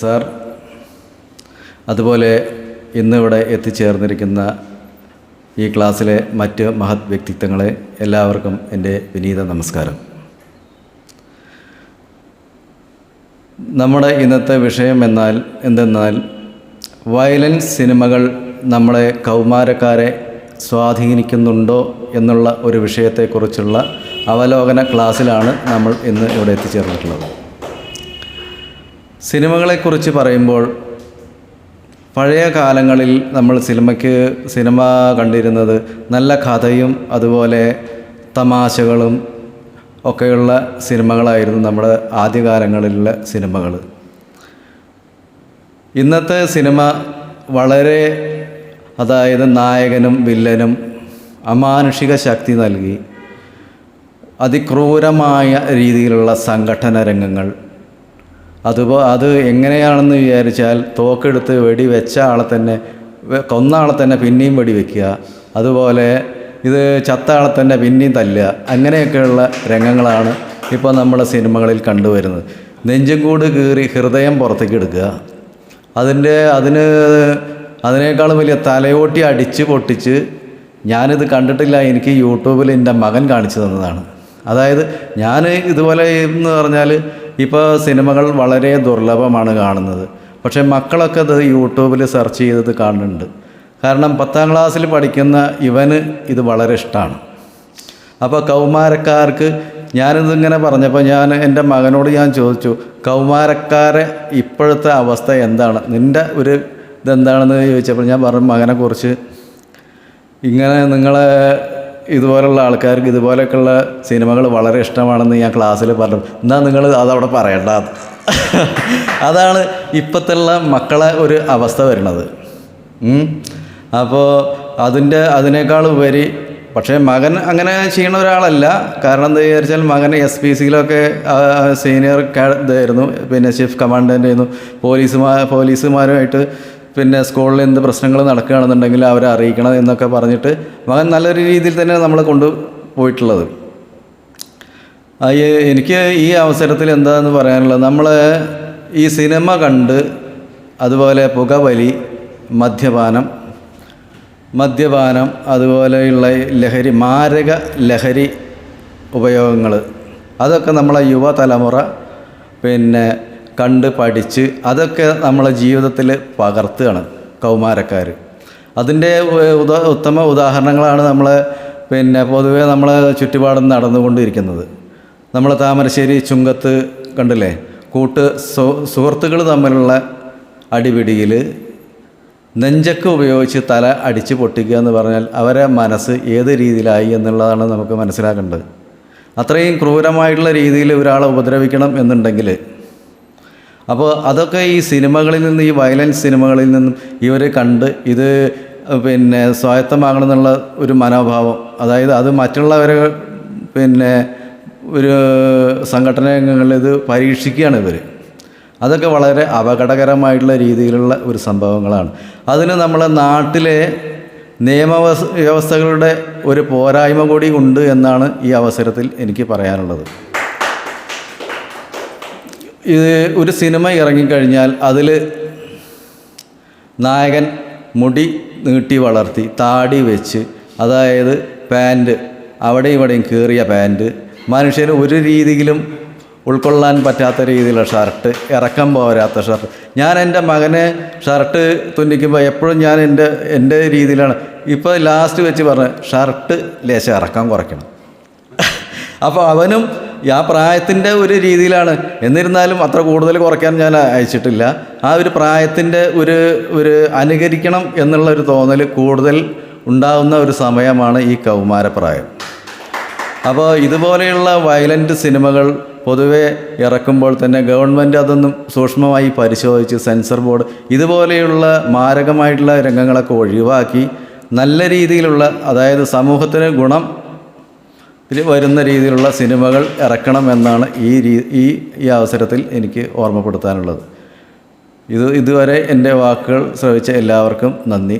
Sir അതുപോലെ ഇന്നിവിടെ എത്തിച്ചേർന്നിരിക്കുന്ന ഈ ക്ലാസ്സിലെ മറ്റ് മഹത് വ്യക്തിത്വങ്ങളെ എല്ലാവർക്കും എന്റെ വിനീത നമസ്കാരം. നമ്മുടെ ഇന്നത്തെ വിഷയം എന്നാൽ എന്തെന്നാൽ വയലൻസ് സിനിമകൾ നമ്മളെ കൗമാരക്കാരെ സ്വാധീനിക്കുന്നുണ്ടോ എന്നുള്ള ഒരു വിഷയത്തെക്കുറിച്ചുള്ള അവലോകന ക്ലാസ്സിലാണ് നമ്മൾ ഇന്ന് ഇവിടെ എത്തിച്ചേർന്നിട്ടുള്ളത്. സിനിമകളെക്കുറിച്ച് പറയുമ്പോൾ പഴയ കാലങ്ങളിൽ നമ്മൾ സിനിമയ്ക്ക് സിനിമ കണ്ടിരുന്നത് നല്ല കഥയും അതുപോലെ തമാശകളും ഒക്കെയുള്ള സിനിമകളായിരുന്നു നമ്മുടെ ആദ്യകാലങ്ങളിലുള്ള സിനിമകൾ. ഇന്നത്തെ സിനിമ വളരെ അതായത് നായകനും വില്ലനും അമാനുഷിക ശക്തി നൽകി അതിക്രൂരമായ രീതിയിലുള്ള സംഘടന രംഗങ്ങൾ അതുപോ അത് എങ്ങനെയാണെന്ന് വിചാരിച്ചാൽ തോക്കെടുത്ത് വെടി വെച്ച ആളെ തന്നെ കൊന്ന ആളെ തന്നെ പിന്നെയും വെടി വെക്കുക. അതുപോലെ ഇത് ചത്ത ആളെ തന്നെ പിന്നെയും തല്ലുക. അങ്ങനെയൊക്കെയുള്ള രംഗങ്ങളാണ് ഇപ്പോൾ നമ്മുടെ സിനിമകളിൽ കണ്ടുവരുന്നത്. നെഞ്ചും കൂട് കീറി ഹൃദയം പുറത്തേക്ക് എടുക്കുക. അതിന്റെ അതിന് അതിനേക്കാളും വലിയ തലയോട്ടി അടിച്ച് പൊട്ടിച്ച് ഞാനിത് കണ്ടിട്ടില്ല എനിക്ക് യൂട്യൂബിൽ എന്റെ മകൻ കാണിച്ചു തന്നതാണ്. അതായത് ഞാൻ ഇതുപോലെ എന്ന് പറഞ്ഞാൽ ഇപ്പോൾ സിനിമകൾ വളരെ ദുർലഭമാണ് കാണുന്നത്. പക്ഷേ മക്കളൊക്കെ അത് യൂട്യൂബിൽ സെർച്ച് ചെയ്തത് കാണുന്നുണ്ട്. കാരണം പത്താം ക്ലാസ്സിൽ പഠിക്കുന്ന ഇവന് ഇത് വളരെ ഇഷ്ടമാണ് അപ്പോൾ കൗമാരക്കാർക്ക് ഞാനിതിങ്ങനെ പറഞ്ഞപ്പോൾ ഞാൻ എന്റെ മകനോട് ഞാൻ ചോദിച്ചു കൗമാരക്കാരെ ഇപ്പോഴത്തെ അവസ്ഥ എന്താണ്? നിന്റെ ഒരു ഇതെന്താണെന്ന് ചോദിച്ചപ്പോൾ ഞാൻ പറഞ്ഞു മകനെക്കുറിച്ച് ഇങ്ങനെ നിങ്ങളെ ഇതുപോലുള്ള ആൾക്കാർക്ക് ഇതുപോലെയൊക്കെയുള്ള സിനിമകൾ വളരെ ഇഷ്ടമാണെന്ന് ഞാൻ ക്ലാസ്സിൽ പറഞ്ഞു. എന്നാൽ നിങ്ങൾ അതവിടെ പറയണ്ട. അതാണ് ഇപ്പോഴത്തുള്ള മക്കളെ ഒരു അവസ്ഥ വരുന്നത്. അപ്പോൾ അതിന്റെ അതിനേക്കാൾ ഉപരി പക്ഷേ മകൻ അങ്ങനെ ചെയ്യുന്ന ഒരാളല്ല. കാരണം എന്താ വിചാരിച്ചാൽ മകൻ എസ് പി സിയിലൊക്കെ സീനിയർ ഇതായിരുന്നു. പിന്നെ ചീഫ് കമാൻഡന്റ് ആയിരുന്നു. പോലീസുമാ പോലീസുമാരുമായിട്ട് പിന്നെ സ്കൂളിൽ എന്ത് പ്രശ്നങ്ങൾ നടക്കുകയാണെന്നുണ്ടെങ്കിൽ അവരെ അറിയിക്കണം എന്നൊക്കെ പറഞ്ഞിട്ട് മകൻ നല്ലൊരു രീതിയിൽ തന്നെ നമ്മൾ കൊണ്ട് പോയിട്ടുള്ളത്. എനിക്ക് ഈ അവസരത്തിൽ എന്താണെന്ന് പറയാനുള്ളത് നമ്മൾ ഈ സിനിമ കണ്ട് അതുപോലെ പുകവലി മദ്യപാനം മദ്യപാനം അതുപോലെയുള്ള ലഹരി മാരക ലഹരി ഉപയോഗങ്ങൾ അതൊക്കെ നമ്മളെ യുവതലമുറ പിന്നെ കണ്ട് പഠിച്ച് അതൊക്കെ നമ്മളെ ജീവിതത്തിൽ പകർത്തുകയാണ് കൗമാരക്കാർ അതിന്റെ ഉദാ ഉത്തമ ഉദാഹരണങ്ങളാണ് നമ്മളെ പിന്നെ പൊതുവേ നമ്മളെ ചുറ്റുപാടും നടന്നുകൊണ്ടിരിക്കുന്നത്. നമ്മൾ താമരശ്ശേരി ചുങ്കത്ത് കണ്ടില്ലേ? കൂട്ട് സുഹൃത്തുക്കൾ തമ്മിലുള്ള അടിപിടിയിൽ നെഞ്ചക്ക് ഉപയോഗിച്ച് തല അടിച്ച് പൊട്ടിക്കുക എന്ന് പറഞ്ഞാൽ അവരെ മനസ്സ് ഏത് രീതിയിലായി എന്നുള്ളതാണ് നമുക്ക് മനസ്സിലാക്കേണ്ടത്. അത്രയും ക്രൂരമായിട്ടുള്ള രീതിയിൽ ഒരാളെ ഉപദ്രവിക്കണം എന്നുണ്ടെങ്കിൽ അപ്പോൾ അതൊക്കെ ഈ സിനിമകളിൽ നിന്ന് ഈ വയലൻസ് സിനിമകളിൽ നിന്നും ഇവർ കണ്ട് ഇത് പിന്നെ സ്വായത്തമാകണം എന്നുള്ള ഒരു മനോഭാവം. അതായത് അത് മറ്റുള്ളവരെ പിന്നെ ഒരു സംഘടനകളിൽ ഇത് പരീക്ഷിക്കുകയാണ് ഇവർ. അതൊക്കെ വളരെ അപകടകരമായിട്ടുള്ള രീതിയിലുള്ള ഒരു സംഭവങ്ങളാണ്. അതിന് നമ്മളെ നാട്ടിലെ നിയമവ്യവസ്ഥകളുടെ വ്യവസ്ഥകളുടെ ഒരു പോരായ്മ കൂടി ഉണ്ട് എന്നാണ് ഈ അവസരത്തിൽ എനിക്ക് പറയാനുള്ളത്. ഇത് ഒരു സിനിമ ഇറങ്ങിക്കഴിഞ്ഞാൽ അതിൽ നായകൻ മുടി നീട്ടി വളർത്തി താടി വെച്ച് അതായത് പാന്റ് അവിടെ ഇവിടെയും കീറിയ പാന്റ് മനുഷ്യന് ഒരു രീതിയിലും ഉൾക്കൊള്ളാൻ പറ്റാത്ത രീതിയിലുള്ള ഷർട്ട് ഇറക്കം പോരാത്ത ഷർട്ട്. ഞാൻ എന്റെ മകനെ ഷർട്ട് തുന്നിക്കുമ്പോൾ എപ്പോഴും ഞാൻ എന്റെ എന്റെ രീതിയിലാണ്. ഇപ്പോൾ ലാസ്റ്റ് വെച്ച് പറഞ്ഞ ഷർട്ട് ലേശം ഇറക്കം കുറയ്ക്കണം. അപ്പോൾ അവനും ആ പ്രായത്തിന്റെ ഒരു രീതിയിലാണ്. എന്നിരുന്നാലും അത്ര കൂടുതൽ കുറയ്ക്കാൻ ഞാൻ അയച്ചിട്ടില്ല. ആ ഒരു പ്രായത്തിന്റെ ഒരു ഒരു അനുകരിക്കണം എന്നുള്ള ഒരു തോന്നൽ കൂടുതൽ ഉണ്ടാകുന്ന ഒരു സമയമാണ് ഈ കൗമാരപ്രായം. അപ്പോൾ ഇതുപോലെയുള്ള വയലന്റ് സിനിമകൾ പൊതുവെ ഇറക്കുമ്പോൾ തന്നെ ഗവൺമെന്റ് അതൊന്നും സൂക്ഷ്മമായി പരിശോധിച്ച് സെൻസർ ബോർഡ് ഇതുപോലെയുള്ള മാരകമായിട്ടുള്ള രംഗങ്ങളൊക്കെ ഒഴിവാക്കി നല്ല രീതിയിലുള്ള അതായത് സമൂഹത്തിന് ഗുണം വരുന്ന രീതിയിലുള്ള സിനിമകൾ ഇറക്കണം എന്നാണ് ഈ ഈ ഈ അവസരത്തിൽ എനിക്ക് ഓർമ്മപ്പെടുത്താനുള്ളത്. ഇത് ഇതുവരെ എന്റെ വാക്കുകൾ ശ്രവിച്ച എല്ലാവർക്കും നന്ദി.